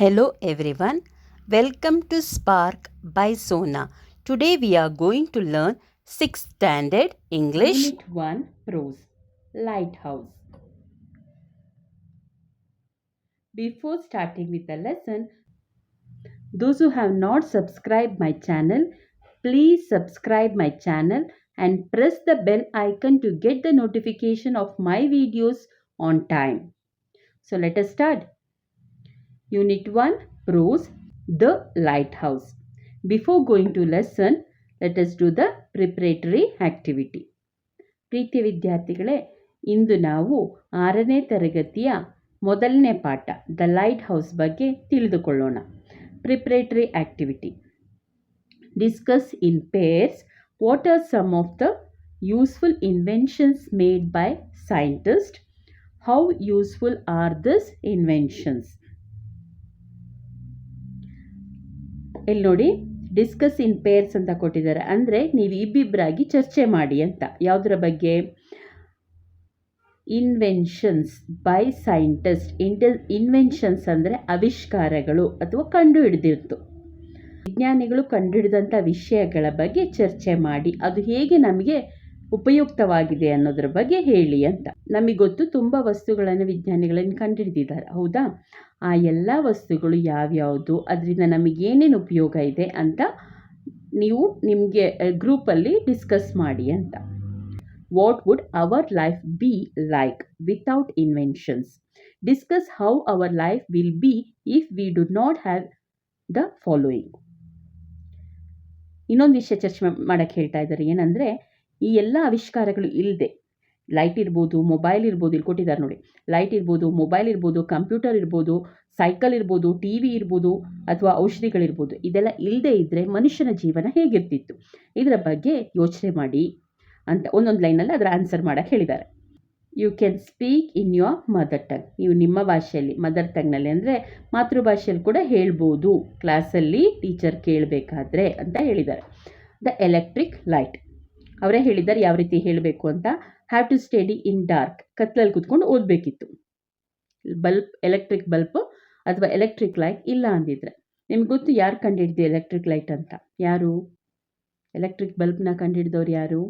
Hello everyone, welcome to Spark by Sona. Today we are going to learn 6th standard English. Unit 1 Prose Lighthouse. Before starting with the lesson, those who have not subscribed my channel, please subscribe my channel and press the bell icon to get the notification of my videos on time. So let us start. Unit 1 Prose The Lighthouse. Before going to lesson, let us do the preparatory activity. ಪ್ರೀತಿಯ ವಿದ್ಯಾರ್ಥಿಗಳೇ ಇಂದು ನಾವು ಆರನೇ ತರಗತಿಯ ಮೊದಲನೇ ಪಾಠ the light house ಬಗ್ಗೆ ತಿಳಿದುಕೊಳ್ಳೋಣ preparatory activity discuss in pairs what are some of the useful inventions made by scientist how useful are these inventions ಇಲ್ಲಿ ನೋಡಿ ಡಿಸ್ಕಸ್ ಇನ್ ಪೇರ್ಸ್ ಅಂತ ಕೊಟ್ಟಿದ್ದಾರೆ. ಅಂದರೆ ನೀವು ಇಬ್ಬಿಬ್ಬರಾಗಿ ಚರ್ಚೆ ಮಾಡಿ ಅಂತ. ಯಾವುದರ ಬಗ್ಗೆ? ಇನ್ವೆನ್ಷನ್ಸ್ ಬೈ ಸೈಂಟಿಸ್ಟ್ ಇಂಟ ಇನ್ವೆನ್ಷನ್ಸ್ ಅಂದರೆ ಆವಿಷ್ಕಾರಗಳು ಅಥವಾ ಕಂಡು ಹಿಡಿದಿರ್ತು ವಿಜ್ಞಾನಿಗಳು ಕಂಡುಹಿಡಿದಂಥ ವಿಷಯಗಳ ಬಗ್ಗೆ ಚರ್ಚೆ ಮಾಡಿ. ಅದು ಹೇಗೆ ನಮಗೆ ಉಪಯುಕ್ತವಾಗಿದೆ ಅನ್ನೋದ್ರ ಬಗ್ಗೆ ಹೇಳಿ ಅಂತ. ನಮಗೆ ಗೊತ್ತು ತುಂಬ ವಸ್ತುಗಳನ್ನು ವಿಜ್ಞಾನಿಗಳನ್ನು ಕಂಡುಹಿಡಿದಿದ್ದಾರೆ ಹೌದಾ? ಆ ಎಲ್ಲ ವಸ್ತುಗಳು ಯಾವ್ಯಾವುದು? ಅದರಿಂದ ನಮಗೆ ಏನೇನು ಉಪಯೋಗ ಇದೆ ಅಂತ ನೀವು ನಿಮಗೆ ಗ್ರೂಪಲ್ಲಿ ಡಿಸ್ಕಸ್ ಮಾಡಿ ಅಂತ. What would our life be like without inventions discuss how our life will be if we do not have the following ಇನ್ನೊಂದು ವಿಷಯ ಚರ್ಚೆ ಮಾಡೋಕ್ಕೆ ಹೇಳ್ತಾ ಇದ್ದಾರೆ ಏನಂದರೆ ಈ ಎಲ್ಲ ಆವಿಷ್ಕಾರಗಳು ಇಲ್ಲದೆ ಲೈಟ್ ಇರ್ಬೋದು, ಮೊಬೈಲ್ ಇರ್ಬೋದು, ಇಲ್ಲಿ ಕೊಟ್ಟಿದ್ದಾರೆ ನೋಡಿ. ಲೈಟ್ ಇರ್ಬೋದು, ಮೊಬೈಲ್ ಇರ್ಬೋದು, ಕಂಪ್ಯೂಟರ್ ಇರ್ಬೋದು, ಸೈಕಲ್ ಇರ್ಬೋದು, ಟಿ ವಿ ಇರ್ಬೋದು ಅಥವಾ ಔಷಧಿಗಳಿರ್ಬೋದು. ಇದೆಲ್ಲ ಇಲ್ಲದೆ ಇದ್ದರೆ ಮನುಷ್ಯನ ಜೀವನ ಹೇಗಿರ್ತಿತ್ತು? ಇದರ ಬಗ್ಗೆ ಯೋಚನೆ ಮಾಡಿ ಅಂತ ಒಂದೊಂದು ಲೈನಲ್ಲಿ ಅದರ ಆನ್ಸರ್ ಮಾಡೋಕ್ಕೆ ಹೇಳಿದ್ದಾರೆ. You can speak in your mother tongue ನೀವು ನಿಮ್ಮ ಭಾಷೆಯಲ್ಲಿ ಮದರ್ ಟಂಗ್ನಲ್ಲಿ ಅಂದರೆ ಮಾತೃಭಾಷೆಯಲ್ಲಿ ಕೂಡ ಹೇಳ್ಬೋದು. ಕ್ಲಾಸಲ್ಲಿ ಟೀಚರ್ ಕೇಳಬೇಕಾದ್ರೆ ಅಂತ ಹೇಳಿದ್ದಾರೆ. ದ ಎಲೆಕ್ಟ್ರಿಕ್ ಲೈಟ್ ಅವರೇ ಹೇಳಿದ್ದಾರೆ ಯಾವ ರೀತಿ ಹೇಳಬೇಕು ಅಂತ. Have to study in dark ಕತ್ಲಲ್ಲಿ ಕುತ್ಕೊಂಡು ಓದಬೇಕಿತ್ತು. ಬಲ್ಬ್ ಎಲೆಕ್ಟ್ರಿಕ್ ಬಲ್ಬ್ ಅಥವಾ ಎಲೆಕ್ಟ್ರಿಕ್ ಲೈಟ್ ಇಲ್ಲ ಅಂದಿದ್ರೆ. ನಿಮ್ಗೆ ಗೊತ್ತು ಯಾರು ಕಂಡುಹಿಡ್ದು ಎಲೆಕ್ಟ್ರಿಕ್ ಲೈಟ್ ಅಂತ? ಯಾರು? ಎಲೆಕ್ಟ್ರಿಕ್ ಬಲ್ಬ್ನ ಕಂಡುಹಿಡಿದವ್ರು ಯಾರು?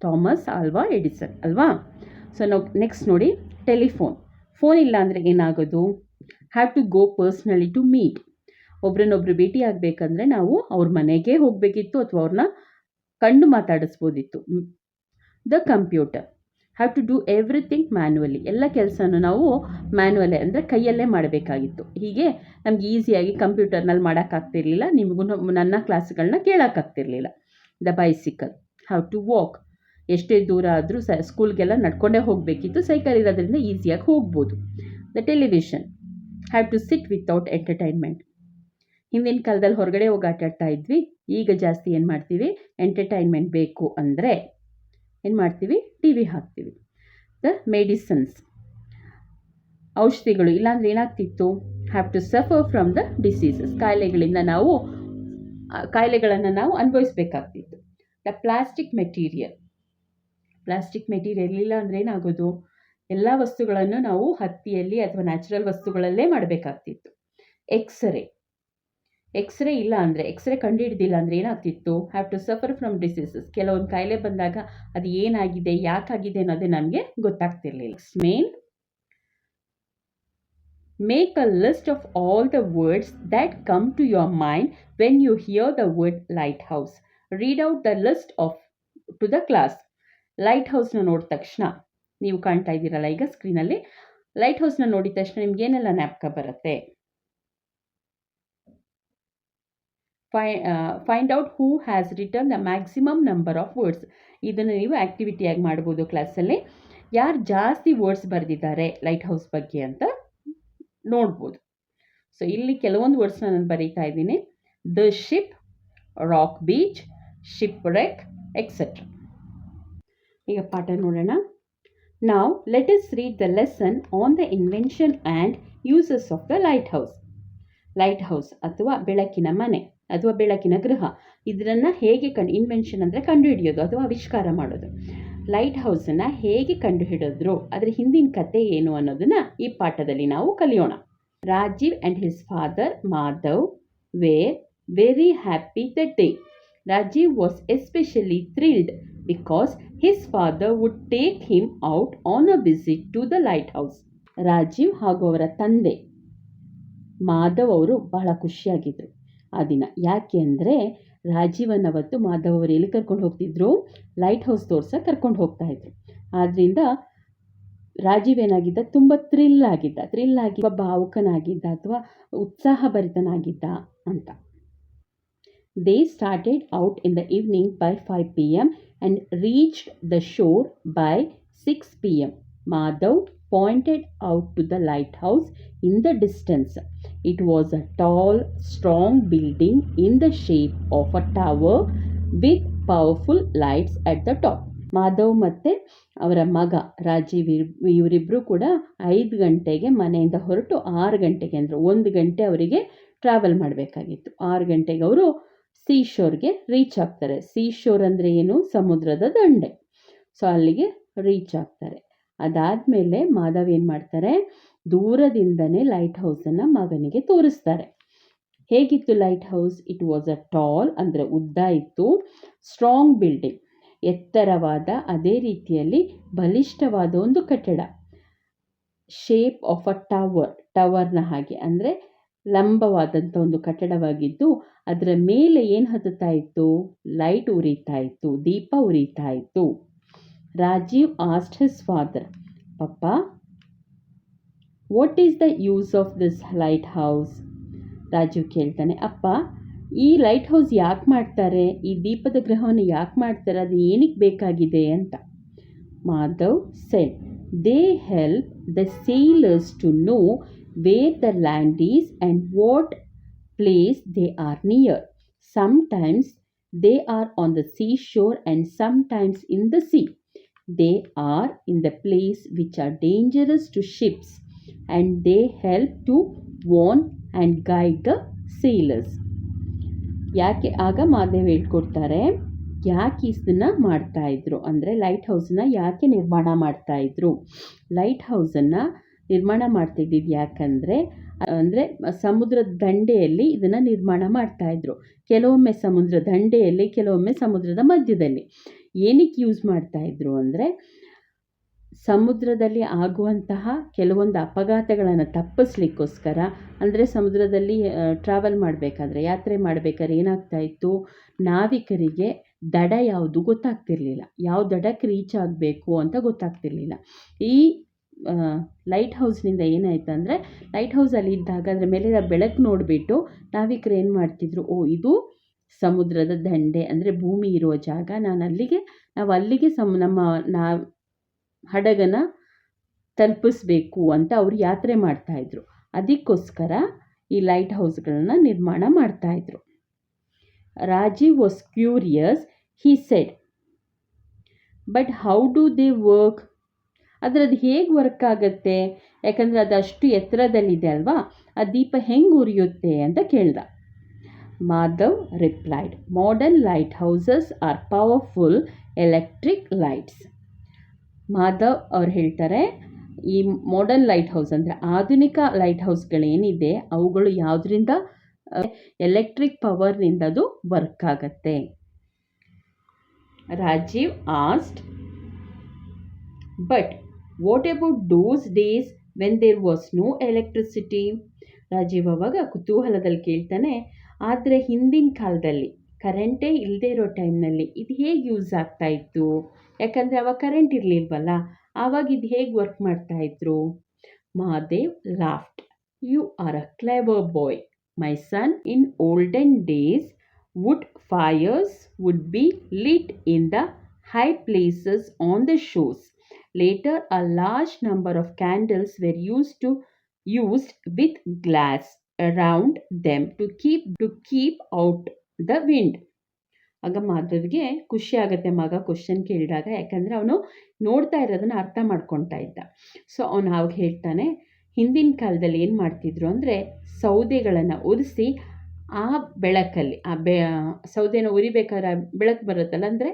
ಥಾಮಸ್ ಆಲ್ವಾ ಎಡಿಸನ್, ಅಲ್ವಾ? ಸೊ ನಾವು ನೆಕ್ಸ್ಟ್ ನೋಡಿ ಟೆಲಿಫೋನ್ ಫೋನ್ ಇಲ್ಲ ಅಂದರೆ ಏನಾಗೋದು? Have to go personally to meet ಒಬ್ರನ್ನೊಬ್ರು ಭೇಟಿ ಆಗಬೇಕಂದ್ರೆ ನಾವು ಅವ್ರ ಮನೆಗೆ ಹೋಗಬೇಕಿತ್ತು ಅಥವಾ ಅವ್ರನ್ನ ಕಂಡು ಮಾತಾಡಿಸ್ಬೋದಿತ್ತು. The computer have to do everything manually ಎಲ್ಲ ಕೆಲಸನೂ ನಾವು ಮ್ಯಾನ್ಯುವಲೇ ಅಂದರೆ ಕೈಯಲ್ಲೇ ಮಾಡಬೇಕಾಗಿತ್ತು. ಹೀಗೆ ನಮ್ಗೆ ಈಸಿಯಾಗಿ ಕಂಪ್ಯೂಟರ್ನಲ್ಲಿ ಮಾಡೋಕ್ಕಾಗ್ತಿರ್ಲಿಲ್ಲ. ನಿಮಗೂ ನನ್ನ ಕ್ಲಾಸ್ಗಳನ್ನ ಕೇಳೋಕ್ಕಾಗ್ತಿರ್ಲಿಲ್ಲ. The bicycle have to walk ಎಷ್ಟೇ ದೂರ ಆದರೂ ಸ ಸ್ಕೂಲ್ಗೆಲ್ಲ ನಡ್ಕೊಂಡೇ ಹೋಗಬೇಕಿತ್ತು. ಸೈಕಲ್ ಇರೋದ್ರಿಂದ ಈಸಿಯಾಗಿ ಹೋಗ್ಬೋದು. The television have to sit without entertainment ಹಿಂದಿನ ಕಾಲದಲ್ಲಿ ಹೊರಗಡೆ ಹೋಗಿ ಆಟಾಡ್ತಾ ಇದ್ವಿ. ಈಗ ಜಾಸ್ತಿ ಏನು ಮಾಡ್ತೀವಿ? ಎಂಟರ್ಟೈನ್ಮೆಂಟ್ ಬೇಕು ಅಂದರೆ ಏನು ಮಾಡ್ತೀವಿ? ಟಿ ವಿ ಹಾಕ್ತೀವಿ. ದ ಮೆಡಿಸನ್ಸ್ ಔಷಧಿಗಳು, ಇಲ್ಲಾಂದ್ರೆ ಏನಾಗ್ತಿತ್ತು? Have to suffer from the diseases ಕಾಯಿಲೆಗಳಿಂದ ನಾವು ಕಾಯಿಲೆಗಳನ್ನು ನಾವು ಅನುಭವಿಸಬೇಕಾಗ್ತಿತ್ತು. The plastic material plastic material ಇಲ್ಲ ಅಂದರೆ ಏನಾಗೋದು? ಎಲ್ಲ ವಸ್ತುಗಳನ್ನು ನಾವು ಹತ್ತಿಯಲ್ಲಿ ಅಥವಾ ನ್ಯಾಚುರಲ್ ವಸ್ತುಗಳಲ್ಲೇ ಮಾಡಬೇಕಾಗ್ತಿತ್ತು. ಎಕ್ಸ್ರೇ ಎಕ್ಸ್ರೇ ಇಲ್ಲ ಅಂದರೆ ಎಕ್ಸ್ರೇ ಕಂಡುಹಿಡ್ದಿಲ್ಲ ಅಂದರೆ ಏನಾಗ್ತಿತ್ತು? Have to suffer from diseases ಕೆಲವೊಂದು ಕಾಯಿಲೆ ಬಂದಾಗ ಅದು ಏನಾಗಿದೆ, ಯಾಕಾಗಿದೆ ಅನ್ನೋದೇ ನಮಗೆ ಗೊತ್ತಾಗ್ತಿರ್ಲಿಲ್ಲ. Main make a list of all the words that come to your mind when you hear the word lighthouse read out the list of to the class light ಹೌಸ್ನ ನೋಡಿದ ತಕ್ಷಣ, ನೀವು ಕಾಣ್ತಾ ಇದ್ದೀರಲ್ಲ ಈಗ ಸ್ಕ್ರೀನಲ್ಲಿ ಲೈಟ್ ಹೌಸ್ನ ನೋಡಿದ ತಕ್ಷಣ ನಿಮ್ಗೆ ಏನೆಲ್ಲ ನ್ಯಾಪ್ಕ ಬರುತ್ತೆ? Five find out who has return the maximum number of words ಇದನ್ನು ನೀವು ಆ್ಯಕ್ಟಿವಿಟಿಯಾಗಿ ಮಾಡ್ಬೋದು ಕ್ಲಾಸಲ್ಲಿ ಯಾರು ಜಾಸ್ತಿ ವರ್ಡ್ಸ್ ಬರೆದಿದ್ದಾರೆ ಲೈಟ್ ಹೌಸ್ ಬಗ್ಗೆ ಅಂತ ನೋಡ್ಬೋದು. ಸೊ ಇಲ್ಲಿ ಕೆಲವೊಂದು ವರ್ಡ್ಸ್ನ ನಾನು ಬರೀತಾ ಇದ್ದೀನಿ. The ship rock beach shipwreck etcetera ಈಗ ಪಾಠ ನೋಡೋಣ. ನಾವು let us read the lesson on the invention and uses of the lighthouse lighthouse ಅಥವಾ ಬೆಳಕಿನ ಮನೆ. ಅಥವಾ ಬೆಳಕಿನ ಗೃಹ ಇದನ್ನು ಹೇಗೆ ಕಂಡು ಇನ್ವೆನ್ಷನ್ ಅಂದರೆ ಕಂಡುಹಿಡಿಯೋದು, ಅಥವಾ ಆವಿಷ್ಕಾರ ಮಾಡೋದು. ಲೈಟ್ ಹೌಸನ್ನು ಹೇಗೆ ಕಂಡುಹಿಡಿದ್ರು, ಅದರ ಹಿಂದಿನ ಕತೆ ಏನು ಅನ್ನೋದನ್ನು ಈ ಪಾಠದಲ್ಲಿ ನಾವು ಕಲಿಯೋಣ. Rajeev and his father Madhav were very happy the day Rajeev was especially thrilled because his father would take him out on a visit to the lighthouse Rajeev ಹಾಗೂ ಅವರ ತಂದೆ ಮಾಧವ್ ಅವರು ಬಹಳ ಖುಷಿಯಾಗಿದ್ದರು ಆ ದಿನ. ಯಾಕೆ ಅಂದರೆ ರಾಜೀವನ್ ಅವತ್ತು ಮಾಧವ್ ಅವರು ಎಲ್ಲಿ ಕರ್ಕೊಂಡು ಹೋಗ್ತಿದ್ರು? ಲೈಟ್ ಹೌಸ್ ತೋರ್ಸಕ್ಕೆ ಕರ್ಕೊಂಡು ಹೋಗ್ತಾ ಇದ್ರು. ಆದ್ದರಿಂದ ರಾಜೀವ್ ಏನಾಗಿದ್ದ? ತುಂಬ ಥ್ರಿಲ್ ಆಗಿದ್ದ. ಥ್ರಿಲ್ ಆಗಿ ಒಬ್ಬ ಭಾವುಕನಾಗಿದ್ದ ಅಥವಾ ಉತ್ಸಾಹಭರಿತನಾಗಿದ್ದ ಅಂತ. They started out in the evening by five P M and reached the shore by six P M Madhav pointed out to the lighthouse in the distance it was a tall strong building in the shape of a tower with powerful lights at the top Madhav ಮತ್ತು ಅವರ ಮಗ ರಾಜೀವ್ ಇವರಿಬ್ಬರು ಕೂಡ ಐದು ಗಂಟೆಗೆ ಮನೆಯಿಂದ ಹೊರಟು ಆರು ಗಂಟೆಗೆ ಅಂದರು ಒಂದು ಗಂಟೆ ಅವರಿಗೆ ಟ್ರಾವೆಲ್ ಮಾಡಬೇಕಾಗಿತ್ತು. ಆರು ಗಂಟೆಗೆ ಅವರು ಸೀ ಶೋರ್ಗೆ ರೀಚ್ ಆಗ್ತಾರೆ. ಸೀ ಶೋರ್ ಅಂದರೆ ಏನು? ಸಮುದ್ರದ ದಂಡೆ. ಸೊ ಅಲ್ಲಿಗೆ ರೀಚ್ ಆಗ್ತಾರೆ. ಅದಾದಮೇಲೆ ಮಾಧವ್ ಏನು ಮಾಡ್ತಾರೆ? ದೂರದಿಂದನೇ ಲೈಟ್ ಹೌಸನ್ನು ಮಗನಿಗೆ ತೋರಿಸ್ತಾರೆ. ಹೇಗಿತ್ತು lighthouse it was a tall ಅಂದರೆ ಉದ್ದ ಇತ್ತು ಸ್ಟ್ರಾಂಗ್ ಬಿಲ್ಡಿಂಗ್ ಎತ್ತರವಾದ, ಅದೇ ರೀತಿಯಲ್ಲಿ ಬಲಿಷ್ಠವಾದ ಒಂದು ಕಟ್ಟಡ. ಶೇಪ್ ಆಫ್ ಅ ಟವರ್ ಟವರ್ನ ಹಾಗೆ ಅಂದರೆ ಲಂಬವಾದಂಥ ಒಂದು ಕಟ್ಟಡವಾಗಿದ್ದು, ಅದರ ಮೇಲೆ ಏನು ಹತ್ತುತ್ತಾ ಇತ್ತು? ಲೈಟ್ ಉರಿತಾ ಇತ್ತು, ದೀಪ ಉರಿತಾ ಇತ್ತು. Rajeev asked his father papa what is the use of this lighthouse Rajeev ಕೇಳ್ತಾನೆ, ಅಪ್ಪ, ಈ ಲೈಟ್ ಹೌಸ್ ಯಾಕೆ ಮಾಡ್ತಾರೆ? ಈ ದೀಪದ ಗ್ರಹವನ್ನು ಯಾಕೆ ಮಾಡ್ತಾರೆ? ಅದು ಏನಕ್ಕೆ ಬೇಕಾಗಿದೆ? ಅಂತ. Madhav said they help the sailors to know where the land is and what place they are near sometimes they are on the seashore and sometimes in the sea. They are in the place which are dangerous to ships. And they help to warn and guide the sailors. ಯಾಕೆ ಆಗ ಮಾದೇವ್ ಹೇಳ್ಕೊಡ್ತಾರೆ, ಯಾಕೆ ಇದನ್ನು ಮಾಡ್ತಾ ಇದ್ರು? ಅಂದರೆ light ಹೌಸನ್ನ ಯಾಕೆ ನಿರ್ಮಾಣ ಮಾಡ್ತಾ ಇದ್ರು? ಲೈಟ್ ಹೌಸನ್ನು ನಿರ್ಮಾಣ ಮಾಡ್ತಿದ್ದಿದ್ದು ಯಾಕಂದರೆ, ಅಂದರೆ ಸಮುದ್ರದ ದಂಡೆಯಲ್ಲಿ ಇದನ್ನು ನಿರ್ಮಾಣ ಮಾಡ್ತಾಯಿದ್ರು ಕೆಲವೊಮ್ಮೆ ಸಮುದ್ರ ದಂಡೆಯಲ್ಲಿ, ಕೆಲವೊಮ್ಮೆ ಸಮುದ್ರದ ಮಧ್ಯದಲ್ಲಿ. ಏನಕ್ಕೆ ಯೂಸ್ ಮಾಡ್ತಾಯಿದ್ರು ಅಂದರೆ ಸಮುದ್ರದಲ್ಲಿ ಆಗುವಂತಹ ಕೆಲವೊಂದು ಅಪಘಾತಗಳನ್ನು ತಪ್ಪಿಸ್ಲಿಕ್ಕೋಸ್ಕರ, ಅಂದರೆ ಸಮುದ್ರದಲ್ಲಿ ಟ್ರಾವೆಲ್ ಮಾಡಬೇಕಾದ್ರೆ, ಯಾತ್ರೆ ಮಾಡಬೇಕಾದ್ರೆ ಏನಾಗ್ತಾ ಇತ್ತು? ನಾವಿಕರಿಗೆ ದಡ ಯಾವುದು ಗೊತ್ತಾಗ್ತಿರ್ಲಿಲ್ಲ. ಯಾವ ದಡಕ್ಕೆ ರೀಚ್ ಆಗಬೇಕು ಅಂತ ಗೊತ್ತಾಗ್ತಿರ್ಲಿಲ್ಲ. ಈ ಲೈಟ್ ಹೌಸ್ನಿಂದ ಏನಾಯ್ತು ಅಂದರೆ ಲೈಟ್ ಹೌಸಲ್ಲಿ ಇದ್ದಾಗ ಅದರ ಮೇಲೆ ಬೆಳಕು ನೋಡಿಬಿಟ್ಟು ನಾವಿಕರು ಏನು ಮಾಡ್ತಿದ್ರು? ಓ, ಇದು ಸಮುದ್ರದ ದಂಡೆ, ಅಂದರೆ ಭೂಮಿ ಇರುವ ಜಾಗ. ನಾನು ಅಲ್ಲಿಗೆ, ನಾವು ಅಲ್ಲಿಗೆ ಸಮ, ನಮ್ಮ, ನಾ ಹಡಗನ ತಲುಪಿಸ್ಬೇಕು ಅಂತ ಅವರು ಯಾತ್ರೆ ಮಾಡ್ತಾಯಿದ್ರು ಅದಕ್ಕೋಸ್ಕರ ಈ ಲೈಟ್ ಹೌಸ್ಗಳನ್ನ ನಿರ್ಮಾಣ ಮಾಡ್ತಾಯಿದ್ರು Rajeev was curious, he said. But how do they work? ಅದರದ್ದು ಹೇಗೆ ವರ್ಕ್ ಆಗುತ್ತೆ? ಯಾಕಂದರೆ ಅದು ಅಷ್ಟು ಎತ್ತರದಲ್ಲಿದೆ ಅಲ್ವಾ? ಆ ದೀಪ ಹೆಂಗೆ ಉರಿಯುತ್ತೆ ಅಂತ ಕೇಳ್ದ. Madhav replied modern lighthouses are powerful electric lights Madhav ಅವ್ರು ಹೇಳ್ತಾರೆ, ಈ ಮಾಡರ್ನ್ ಲೈಟ್ ಹೌಸ್ ಅಂದರೆ ಆಧುನಿಕ ಲೈಟ್ ಹೌಸ್ಗಳೇನಿದೆ ಅವುಗಳು ಯಾವುದರಿಂದ ಎಲೆಕ್ಟ್ರಿಕ್ ಪವರ್ನಿಂದ ಅದು ವರ್ಕ್ ಆಗತ್ತೆ. Rajeev asked but what about those days when there was no electricity Rajeev ಅವಾಗ ಕುತೂಹಲದಲ್ಲಿ ಕೇಳ್ತಾನೆ, ಆದರೆ ಹಿಂದಿನ ಕಾಲದಲ್ಲಿ ಕರೆಂಟೇ ಇಲ್ಲದೆ ಇರೋ ಟೈಮ್ನಲ್ಲಿ ಇದು ಹೇಗೆ ಯೂಸ್ ಆಗ್ತಾ ಇತ್ತು? ಯಾಕಂದರೆ ಅವಾಗ ಕರೆಂಟ್ ಇರಲಿಲ್ವಲ್ಲ ಆವಾಗ ಇದು ಹೇಗೆ ವರ್ಕ್ ಮಾಡ್ತಾ ಇದ್ರು? Mahadev laughed you are a clever boy my son in olden days wood fires would be lit in the high places on the shows later a large number of candles were use to used with glass around them to keep to keep out the wind ಆಗ ಮಾಧವ್ಗೆ ಖುಷಿ ಆಗುತ್ತೆ ಮಗ question ಕೇಳಿದಾಗ, ಯಾಕಂದರೆ ಅವನು ನೋಡ್ತಾ ಇರೋದನ್ನ ಅರ್ಥ ಮಾಡ್ಕೊತಾ ಇದ್ದ. ಸೊ ಅವನು ಅವಾಗ ಹೇಳ್ತಾನೆ, ಹಿಂದಿನ ಕಾಲದಲ್ಲಿ ಏನು ಮಾಡ್ತಿದ್ರು ಅಂದರೆ, ಸೌದೆಗಳನ್ನು ಉರಿಸಿ ಆ ಬೆಳಕಲ್ಲಿ, ಆ ಬೆ, ಸೌದೆನ ಉರಿಬೇಕಾದ್ರೆ ಬೆಳಕು ಬರುತ್ತಲ್ಲ, ಅಂದರೆ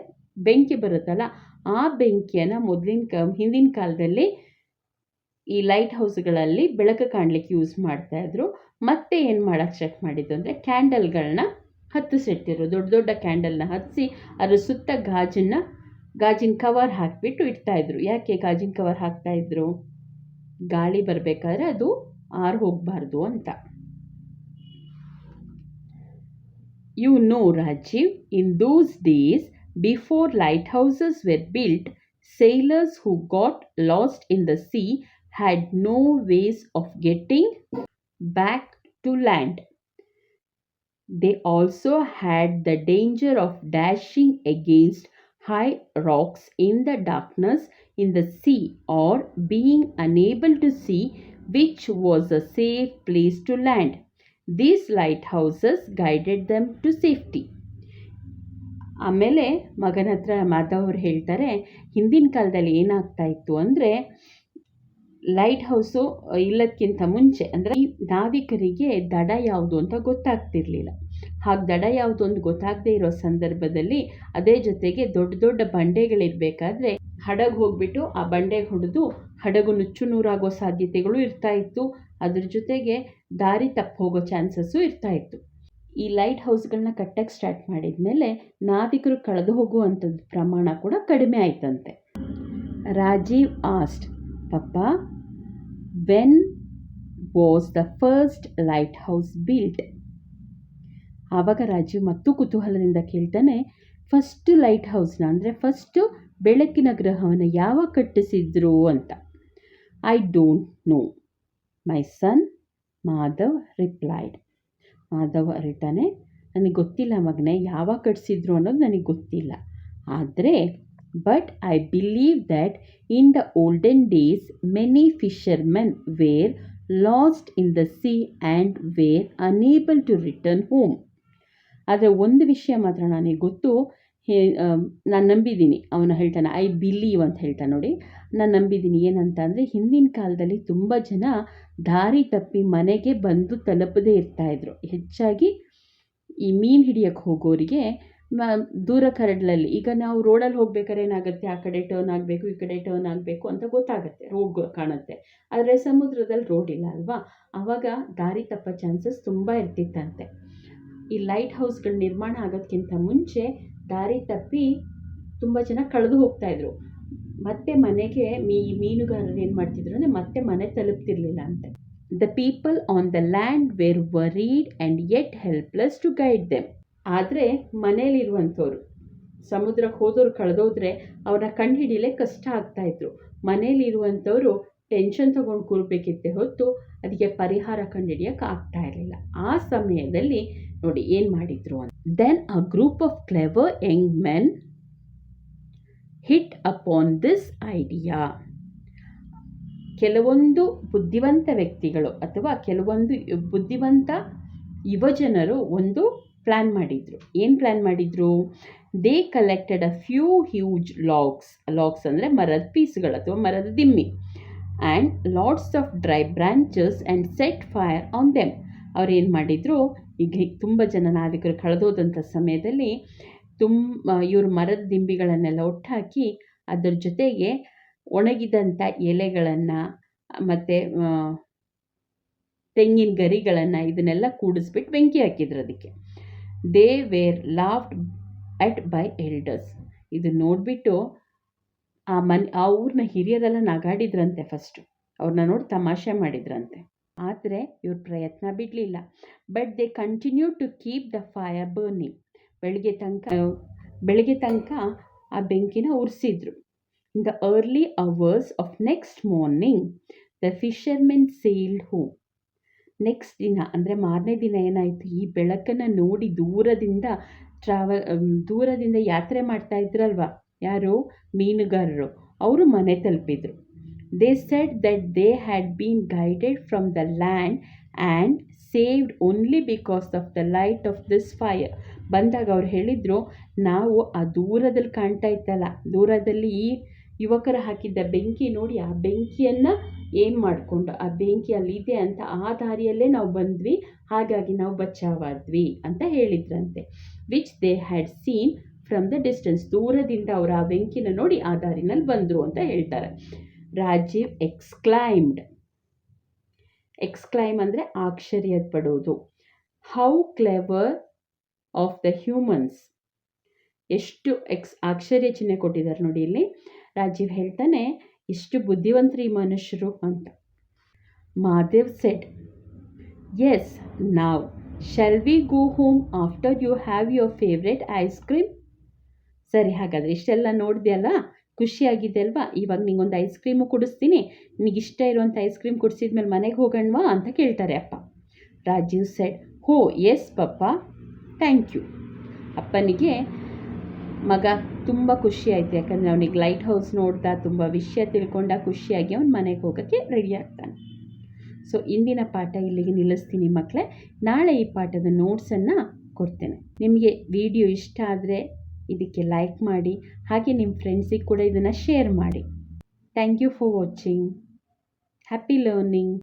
ಬೆಂಕಿ ಬರುತ್ತಲ್ಲ, ಆ ಬೆಂಕಿಯನ್ನು ಮೊದಲಿನ ಕ, ಹಿಂದಿನ ಕಾಲದಲ್ಲಿ ಈ ಲೈಟ್ ಹೌಸ್ಗಳಲ್ಲಿ ಬೆಳಕು ಕಾಣಲಿಕ್ಕೆ ಯೂಸ್ ಮಾಡ್ತಾಯಿದ್ರು ಮತ್ತೆ ಏನು ಮಾಡೋಕ್ಕೆ ಚೆಕ್ ಮಾಡಿದ್ದು ಅಂದರೆ ಕ್ಯಾಂಡಲ್ಗಳನ್ನ ಹತ್ತು ಸೆಟ್ಟಿರು ದೊಡ್ಡ ದೊಡ್ಡ ಕ್ಯಾಂಡಲ್ನ ಹತ್ತಿಸಿ ಅದರ ಸುತ್ತ ಗಾಜನ್ನು, ಗಾಜಿನ ಕವರ್ ಹಾಕಿಬಿಟ್ಟು ಇಡ್ತಾಯಿದ್ರು ಯಾಕೆ ಗಾಜಿನ ಕವರ್ ಹಾಕ್ತಾಯಿದ್ರು ಗಾಳಿ ಬರಬೇಕಾದ್ರೆ ಅದು ಆರು ಹೋಗಬಾರ್ದು ಅಂತ. You know Rajeev in those days before lighthouses were built sailors who got lost in the sea had no ways of getting back to land They also had the danger of dashing against high rocks in the darkness in the sea or being unable to see which was a safe place to land. These lighthouses guided them to safety. ಆಮೇಲೆ ಮಗನ ಹತ್ರ ಮಾಧವ್ ಅವ್ರು ಹೇಳ್ತಾರೆ ಹಿಂದಿನ ಕಾಲದಲ್ಲಿ ಏನಾಗ್ತಾ ಇತ್ತು ಅಂದರೆ ಲೈಟ್ ಹೌಸು ಇಲ್ಲದಕ್ಕಿಂತ ಮುಂಚೆ, ಅಂದರೆ ಈ ನಾವಿಕರಿಗೆ ದಡ ಯಾವುದು ಅಂತ ಗೊತ್ತಾಗ್ತಿರ್ಲಿಲ್ಲ. ಹಾಗೆ ದಡ ಯಾವುದು ಅಂತ ಗೊತ್ತಾಗದೇ ಇರೋ ಸಂದರ್ಭದಲ್ಲಿ ಅದೇ ಜೊತೆಗೆ ದೊಡ್ಡ ದೊಡ್ಡ ಬಂಡೆಗಳಿರಬೇಕಾದ್ರೆ ಹಡಗು ಹೋಗ್ಬಿಟ್ಟು ಆ ಬಂಡೆಗೆ ಹೊಡೆದು ಹಡಗು ನುಚ್ಚು ನೂರಾಗೋ ಸಾಧ್ಯತೆಗಳು ಇರ್ತಾ ಇತ್ತು. ಅದ್ರ ಜೊತೆಗೆ ದಾರಿ ತಪ್ಪು ಹೋಗೋ ಚಾನ್ಸಸ್ಸು ಇರ್ತಾ ಇತ್ತು. ಈ ಲೈಟ್ ಹೌಸ್ಗಳನ್ನ ಕಟ್ಟಕ್ಕೆ ಸ್ಟಾರ್ಟ್ ಮಾಡಿದ ಮೇಲೆ ನಾವಿಕರು ಕಳೆದು ಹೋಗುವಂಥದ್ದು ಪ್ರಮಾಣ ಕೂಡ ಕಡಿಮೆ ಆಯ್ತಂತೆ. Rajeev asked papa when was the first lighthouse built ಆವಾಗ ರಾಜೀವ್ ಮತ್ತು ಕುತೂಹಲದಿಂದ ಕೇಳ್ತಾನೆ ಫಸ್ಟ್ ಲೈಟ್ ಹೌಸ್ನ ಅಂದರೆ ಫಸ್ಟು ಬೆಳಕಿನ ಗ್ರಹವನ್ನು ಯಾವಾಗ ಕಟ್ಟಿಸಿದ್ರು ಅಂತ. I don't know my son Madhav replied Madhav ಅರಿತಾನೆ, ನನಗೆ ಗೊತ್ತಿಲ್ಲ ಮಗನೇ ಯಾವಾಗ ಕಟ್ಟಿಸಿದ್ರು ಅನ್ನೋದು ನನಗೆ ಗೊತ್ತಿಲ್ಲ. ಆದರೆ but I believe that in the olden days many fishermen were lost in the sea and were unable to return home ಆದರೆ ಒಂದು ವಿಷಯ ಮಾತ್ರ ನನಗೆ ಗೊತ್ತು. ಹೇ ನಾನು ನಂಬಿದ್ದೀನಿ. ಅವನು ಹೇಳ್ತಾನೆ ಐ ಬಿಲೀವ್ ಅಂತ ಹೇಳ್ತಾನೆ ನೋಡಿ. ನಾನು ನಂಬಿದ್ದೀನಿ ಏನಂತ ಅಂದರೆ, ಹಿಂದಿನ ಕಾಲದಲ್ಲಿ ತುಂಬ ಜನ ದಾರಿ ತಪ್ಪಿ ಮನೆಗೆ ಬಂದು ತಲುಪದೇ ಇರ್ತಾಯಿದ್ರು ಹೆಚ್ಚಾಗಿ ಈ ಮೀನು ಹಿಡಿಯೋಕ್ಕೆ ಹೋಗೋರಿಗೆ ದೂರ ಕರಡ್ಲಲ್ಲಿ. ಈಗ ನಾವು ರೋಡಲ್ಲಿ ಹೋಗ್ಬೇಕಾದ್ರೆ ಏನಾಗುತ್ತೆ? ಆ ಕಡೆ ಟರ್ನ್ ಆಗಬೇಕು, ಈ ಕಡೆ ಟರ್ನ್ ಆಗಬೇಕು ಅಂತ ಗೊತ್ತಾಗುತ್ತೆ. ರೋಡ್ ಕಾಣುತ್ತೆ. ಆದರೆ ಸಮುದ್ರದಲ್ಲಿ ರೋಡ್ ಇಲ್ಲ ಅಲ್ವಾ? ಆವಾಗ ದಾರಿ ತಪ್ಪೋ ಚಾನ್ಸಸ್ ತುಂಬ ಇರ್ತಿತ್ತಂತೆ. ಈ ಲೈಟ್ ಹೌಸ್ಗಳು ನಿರ್ಮಾಣ ಆಗೋದಕ್ಕಿಂತ ಮುಂಚೆ ದಾರಿ ತಪ್ಪಿ ತುಂಬ ಜನ ಕಳೆದು ಹೋಗ್ತಾಯಿದ್ರು ಮತ್ತೆ ಮನೆಗೆ ಮೀ, ಮೀನುಗಾರರು ಏನು ಮಾಡ್ತಿದ್ರು ಅಂದರೆ ಮತ್ತೆ ಮನೆ ತಲುಪ್ತಿರ್ಲಿಲ್ಲ ಅಂತೆ. The people on the land were worried and yet helpless to guide them ಆದರೆ ಮನೇಲಿರುವಂಥವ್ರು, ಸಮುದ್ರಕ್ಕೆ ಹೋದವ್ರು ಕಳೆದೋದ್ರೆ ಅವರ ಕಂಡುಹಿಡಿಯಲೇ ಕಷ್ಟ ಆಗ್ತಾಯಿದ್ರು ಮನೇಲಿರುವಂಥವ್ರು ಟೆನ್ಷನ್ ತೊಗೊಂಡು ಕೂರಬೇಕಿತ್ತೆ ಹೊತ್ತು ಅದಕ್ಕೆ ಪರಿಹಾರ ಕಂಡುಹಿಡಿಯೋಕೆ ಆಗ್ತಾ ಇರಲಿಲ್ಲ. ಆ ಸಮಯದಲ್ಲಿ ನೋಡಿ ಏನು ಮಾಡಿದ್ರು ಅಂತ. Then a group of clever young men hit upon this idea ಕೆಲವೊಂದು ಬುದ್ಧಿವಂತ ವ್ಯಕ್ತಿಗಳು ಅಥವಾ ಕೆಲವೊಂದು ಬುದ್ಧಿವಂತ ಯುವಜನರು ಒಂದು ಪ್ಲ್ಯಾನ್ ಮಾಡಿದರು. ಏನು ಪ್ಲ್ಯಾನ್ ಮಾಡಿದರು? They collected a few huge logs logs ಅಂದರೆ ಮರದ ಪೀಸ್ಗಳು ಅಥವಾ ಮರದ ದಿಮ್ಮಿ and lots of dry branches and set fire on them ಅವ್ರು ಏನು ಮಾಡಿದರು? ಈಗ ತುಂಬ ಜನ ನಾವಿಕರು ಕಳೆದೋದಂಥ ಸಮಯದಲ್ಲಿ ತುಂಬ ಇವ್ರ ಮರದ ದಿಂಬಿಗಳನ್ನೆಲ್ಲ ಒಟ್ಟಾಕಿ ಅದರ ಜೊತೆಗೆ ಒಣಗಿದಂಥ ಎಲೆಗಳನ್ನು, ಮತ್ತು ತೆಂಗಿನ ಗರಿಗಳನ್ನು ಇದನ್ನೆಲ್ಲ ಕೂಡಿಸ್ಬಿಟ್ಟು ಬೆಂಕಿ ಹಾಕಿದ್ರು ಅದಕ್ಕೆ. They were laughed at by elders ಇದು ನೋಡಿಬಿಟ್ಟು ಆ ಮನೆ, ಆ ಊರಿನ ಹಿರಿಯರೆಲ್ಲ ನಗಾಡಿದ್ರಂತೆ ಫಸ್ಟು ಅವ್ರನ್ನ ನೋಡಿ ತಮಾಷೆ ಮಾಡಿದ್ರಂತೆ. ಆದರೆ ಇವ್ರ ಪ್ರಯತ್ನ ಬಿಡಲಿಲ್ಲ. But they continue to keep the fire burning ಬೆಳಗ್ಗೆ ತನಕ ಬೆಳಗ್ಗೆ ತನಕ ಆ ಬೆಂಕಿನ ಉರಿಸಿದ್ರು. In the early hours of next morning the fishermen sailed home next ದಿನ, ಅಂದರೆ ಮಾರನೇ ದಿನ ಏನಾಯಿತು, ಈ ಬೆಳಕನ್ನು ನೋಡಿ ದೂರದಿಂದ ಟ್ರಾವೆಲ್ ದೂರದಿಂದ ಯಾತ್ರೆ ಮಾಡ್ತಾ ಇದ್ರಲ್ವ? ಯಾರು? ಮೀನುಗಾರರು. ಅವರು ಮನೆ ತಲುಪಿದ್ರು. They said that they had been guided from the land and saved only because of the light of this fire ಬಂದಾಗ ಅವ್ರು ಹೇಳಿದರು, ನಾವು ಆ ದೂರದಲ್ಲಿ ಕಾಣ್ತಾ ಇತ್ತಲ್ಲ ದೂರದಲ್ಲಿ ಈ ಯುವಕರು ಹಾಕಿದ್ದ ಬೆಂಕಿ ನೋಡಿ ಆ ಬೆಂಕಿಯನ್ನು ಏನು ಮಾಡಿಕೊಂಡು, ಆ ಬೆಂಕಿ ಅಲ್ಲಿದೆ ಅಂತ ಆ ದಾರಿಯಲ್ಲೇ ನಾವು ಬಂದ್ವಿ, ಹಾಗಾಗಿ ನಾವು ಬಚಾವಾದ್ವಿ ಅಂತ ಹೇಳಿದ್ರಂತೆ. Which they had seen from the distance ದೂರದಿಂದ ಅವರು ಆ ಬೆಂಕಿನ ನೋಡಿ ಆ ದಾರಿನಲ್ಲಿ ಬಂದರು ಅಂತ ಹೇಳ್ತಾರೆ. ರಾಜೀವ್ ಎಕ್ಸ್ಕ್ಲೈಮ್ಡ್ ಎಕ್ಸ್ಕ್ಲೈಮ್ ಅಂದರೆ ಆಶ್ಚರ್ಯ ಪಡೋದು how clever of the humans ಎಷ್ಟು ಎಕ್ಸ್ ಆಶ್ಚರ್ಯ ಚಿಹ್ನೆ ಕೊಟ್ಟಿದ್ದಾರೆ ನೋಡಿ ಇಲ್ಲಿ. ರಾಜೀವ್ ಹೇಳ್ತಾನೆ, ಇಷ್ಟು ಬುದ್ಧಿವಂತರಿ ಮನುಷ್ಯರು ಅಂತ. Madhav said yes now shall we go home after you have your favourite ice cream ಸರಿ, ಹಾಗಾದರೆ ಇಷ್ಟೆಲ್ಲ ನೋಡಿದೆ ಅಲ್ಲ ಖುಷಿಯಾಗಿದೆ ಅಲ್ವಾ? ಇವಾಗ ನಿಂಗೊಂದು ಐಸ್ ಕ್ರೀಮು ಕುಡಿಸ್ತೀನಿ. ನಿನಗೆ ಇಷ್ಟ ಇರುವಂಥ ಐಸ್ ಕ್ರೀಮ್ ಕುಡಿಸಿದ್ಮೇಲೆ ಮನೆಗೆ ಹೋಗೋಣವಾ ಅಂತ ಕೇಳ್ತಾರೆ ಅಪ್ಪ. Rajeev said oh yes papa. Thank you ಅಪ್ಪನಿಗೆ ಮಗ ತುಂಬ ಖುಷಿ ಆಯಿತು. ಯಾಕಂದರೆ ಅವನಿಗೆ ಲೈಟ್ ಹೌಸ್ ನೋಡ್ತಾ ತುಂಬ ವಿಷಯ ತಿಳ್ಕೊಂಡ ಖುಷಿಯಾಗಿ ಅವ್ನು ಮನೆಗೆ ಹೋಗೋಕ್ಕೆ ರೆಡಿ ಆಗ್ತಾನೆ. ಸೊ ಇಂದಿನ ಪಾಠ ಇಲ್ಲಿಗೆ ನಿಲ್ಲಿಸ್ತೀನಿ ಮಕ್ಕಳೇ ನಾಳೆ ಈ ಪಾಠದ ನೋಟ್ಸನ್ನು ಕೊಡ್ತೇನೆ. ನಿಮಗೆ ವಿಡಿಯೋ ಇಷ್ಟ ಆದರೆ ಇದಕ್ಕೆ ಲೈಕ್ ಮಾಡಿ, ಹಾಗೆ ನಿಮ್ಮ ಫ್ರೆಂಡ್ಸಿಗೆ ಕೂಡ ಇದನ್ನು ಶೇರ್ ಮಾಡಿ. Thank you for watching happy learning